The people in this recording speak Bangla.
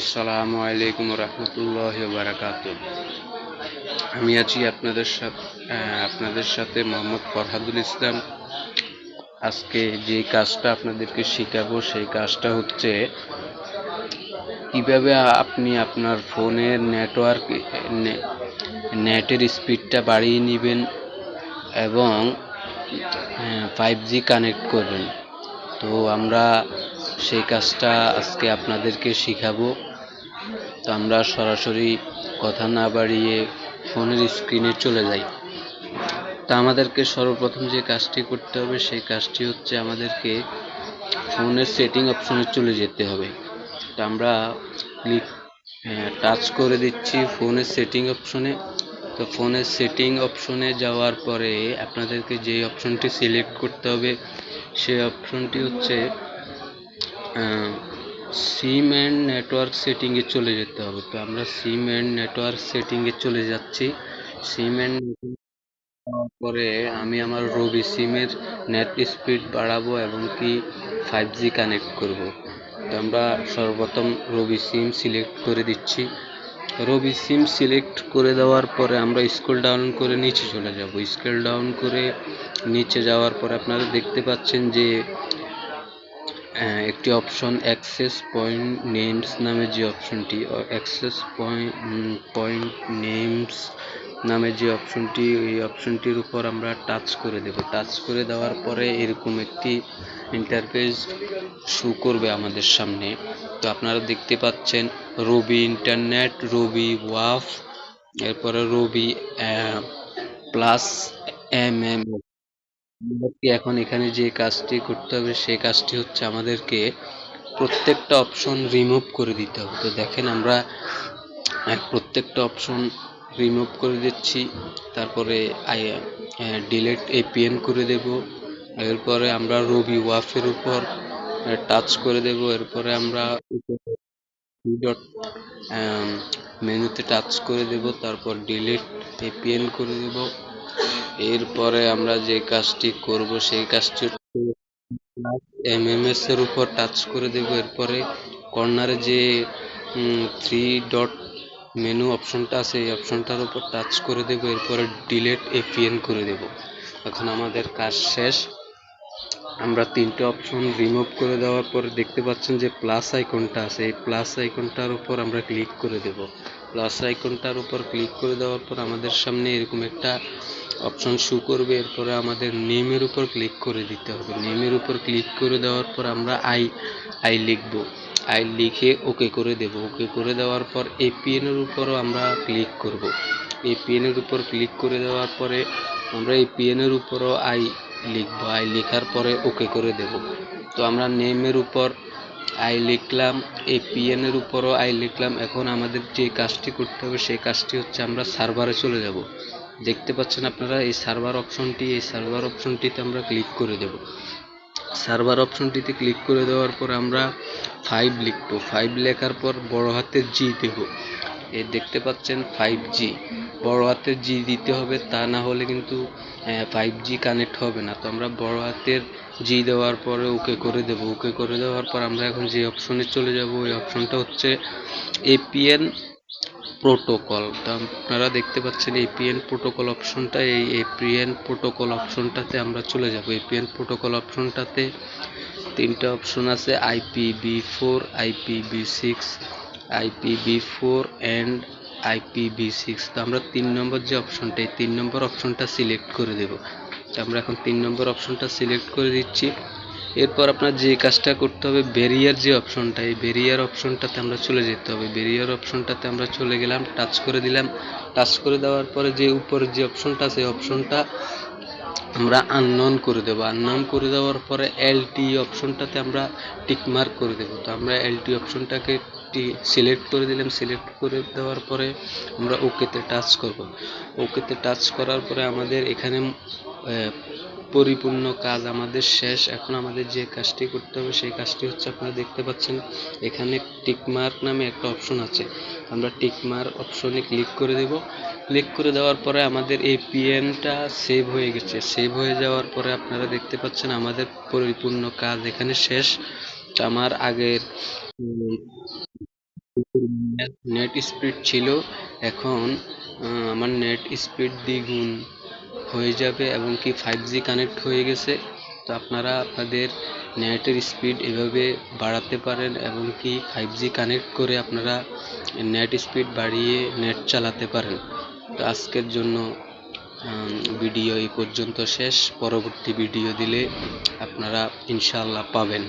আসসালামু আলাইকুম রহমতুল্লাহ বারাকাত আমি আছি আপনাদের সাথে আপনাদের সাথে মোহাম্মদ ফরহাদুল ইসলাম। আজকে যে কাজটা আপনাদেরকে শেখাবো, সেই কাজটা হচ্ছে কীভাবে আপনি আপনার ফোনের নেটওয়ার্ক নেটের স্পিডটা বাড়িয়ে নেবেন এবং ফাইভ জি কানেক্ট করবেন। তো আমরা সেই কাজটা আজকে আপনাদেরকে শিখাবো। তো আমরা সরাসরি কথা না বাড়িয়ে ফোনের স্ক্রিনে চলে যাই। তা আমাদেরকে সর্বপ্রথম যে কাজটি করতে হবে, সেই কাজটি হচ্ছে আমাদেরকে ফোনের সেটিং অপশনে চলে যেতে হবে। তো আমরা ক্লিক টাচ করে দিচ্ছি ফোনের সেটিং অপশনে। তো ফোনের সেটিং অপশনে যাওয়ার পরে আপনাদেরকে যে অপশনটি সিলেক্ট করতে হবে, সেই অপশনটি হচ্ছে সিম অ্যান্ড নেটওয়ার্ক সেটিংয়ে চলে যেতে হবে। তো আমরা সিম অ্যান্ড নেটওয়ার্ক সেটিংয়ে চলে যাচ্ছি। সিম অ্যান্ড পরে আমি আমার রবি সিমের নেট স্পিড বাড়াবো এবং কি ফাইভ জি কানেক্ট করব। তো আমরা সর্বপ্রথম রবি সিম সিলেক্ট করে দিচ্ছি। রবি সিম সিলেক্ট করে দেওয়ার পরে আমরা স্ক্রল ডাউন করে নিচে চলে যাব। স্ক্রল ডাউন করে নিচে যাওয়ার পরে আপনারা দেখতে পাচ্ছেন যে একটি অপশন অ্যাক্সেস পয়েন্ট নেমস নামে যে অপশনটি অ্যাক্সেস পয়েন্ট পয়েন্ট নেমস নামে যে অপশনটি এই অপশনটির উপর আমরা টাচ করে দেব। টাচ করে দেওয়ার পরে এরকম একটি ইন্টারফেস শু করবে আমাদের সামনে। তো আপনারা দেখতে পাচ্ছেন রবি ইন্টারনেট রবি ওয়াফ এরপরে রবি প্লাস এম এম আমাদেরকে এখন এখানে যে কাজটি করতে হবে সেই কাজটি হচ্ছে আমাদেরকে প্রত্যেকটা অপশন রিমুভ করে দিতে হবে। তো দেখেন আমরা প্রত্যেকটা অপশন রিমুভ করে দিচ্ছি, তারপরে ডিলেট এপিএন করে দেব, এরপরে আমরা রবি ওয়াফের উপর টাচ করে দেব, এরপরে আমরা ডট মেনুতে টাচ করে দেব, তারপর ডিলিট এপিএন করে দেব। এরপরে আমরা যে কাজটি করব, সেই কাজটি এমএমএস এর উপর টাচ করে দেব। এরপরে কর্নারে যে থ্রি ডট মেনু অপশনটা আছে, এই অপশনটার উপর টাচ করে দেব। এরপরে ডিলেট এপিএন করে দেব। এখন আমাদের কাজ শেষ। আমরা তিনটে অপশন রিমুভ করে দেওয়ার পর দেখতে পাচ্ছেন যে প্লাস আইকনটা আছে। এই প্লাস আইকনটার উপর আমরা ক্লিক করে দেব। প্লাস আইকনটার উপর ক্লিক করে দেওয়ার পর আমাদের সামনে এরকম একটা অপশন শু করবে, এরপরে আমাদের নেমের উপর ক্লিক করে দিতে হবে। নেমের উপর ক্লিক করে দেওয়ার পর আমরা আই আই লিখব। আই লিখে ওকে করে দেব। ওকে করে দেওয়ার পর এপিএন এর উপরও আমরা ক্লিক করব। এপিএন এর উপর ক্লিক করে দেওয়ার পরে আমরা এপিএন এর উপরও আই লিখব। আই লেখার পরে ওকে করে দেব। তো আমরা নেমের উপর আই লিখলাম এপিএন এর উপরও আই লিখলাম। এখন আমাদের যে কাজটি করতে হবে, সেই কাজটি হচ্ছে আমরা সার্ভারে চলে যাব। দেখতে পাচ্ছেন আপনারা, এই সার্ভার অপশনটি এই সার্ভার অপশনটিতে আমরা ক্লিক করে দেব। সার্ভার অপশনটিতে ক্লিক করে দেওয়ার পর আমরা ফাইভ লিখব। ফাইভ লেখার পর বড় হাতের জি দেব। এ দেখতে পাচ্ছেন ফাইভ জি বড় হাতের জি দিতে হবে, তা না হলে কিন্তু ফাইভ জি কানেক্ট হবে না। তো আমরা বড় হাতের জি দেওয়ার পরে ওকে করে দেব। ওকে করে দেওয়ার পর আমরা এখন যে অপশনে চলে যাব, ওই অপশনটা হচ্ছে এপিএন প্রোটোকল তা আপনারা দেখতে পাচ্ছেন এপিএন প্রোটোকল অপশনটা এই এপিএন প্রোটোকল অপশনটাতে আমরা চলে যাব। এপিএন প্রোটোকল অপশনটাতে তিনটা অপশন আছে IPv four IPv six IPv four and IPv six তো আমরা তিন নম্বর যে অপশনটা এই তিন নম্বর অপশনটা সিলেক্ট করে দেব। তো আমরা এখন তিন নম্বর অপশনটা সিলেক্ট করে দিচ্ছি। এরপর আপনার যে কাজটা করতে হবে বেরিয়ার যে অপশনটা এই বেরিয়ার অপশনটাতে আমরা চলে যেতে হবে। বেরিয়ার অপশনটাতে আমরা চলে গেলাম টাচ করে দিলাম। টাচ করে দেওয়ার পরে যে উপরে যে অপশনটা আছে অপশনটা আমরা আননন করে দেবো। আননন করে দেওয়ার পরে এলটি অপশনটাতে আমরা টিকমার্ক করে দেবো। তো আমরা এলটি অপশনটাকে সিলেক্ট করে দিলাম। সিলেক্ট করে দেওয়ার পরে আমরা ওকেতে টাচ করব। ওকেতে টাচ করার পরে আমাদের এখানে পরিপূর্ণ কাজ আমাদের শেষ। এখন আমাদের যে কাজটি করতে হবে, সেই কাজটি হচ্ছে আপনারা দেখতে পাচ্ছেন, এখানে টিকমার্ক নামে একটা অপশন আছে। আমরা টিকমার্ক অপশনে ক্লিক করে দেব। ক্লিক করে দেওয়ার পরে আমাদের এই পিএনটা সেভ হয়ে গেছে। সেভ হয়ে যাওয়ার পরে আপনারা দেখতে পাচ্ছেন আমাদের পরিপূর্ণ কাজ এখানে শেষ। আমার আগের নেট স্পিড ছিল। এখন আমার নেট স্পিড দ্বিগুণ। হয়ে যাবে এবং কি ফাইভ জি কানেক্ট হয়ে গেছে, তো আপনারা আপনাদের নেটের স্পিড এভাবে বাড়াতে পারেন এবং কি ফাইভ জি কানেক্ট করে আপনারা নেট স্পিড বাড়িয়ে নেট চালাতে পারেন। তো আজকের জন্য ভিডিও এই পর্যন্ত শেষ। পরবর্তী ভিডিও দিলে আপনারা ইনশাআল্লাহ পাবেন।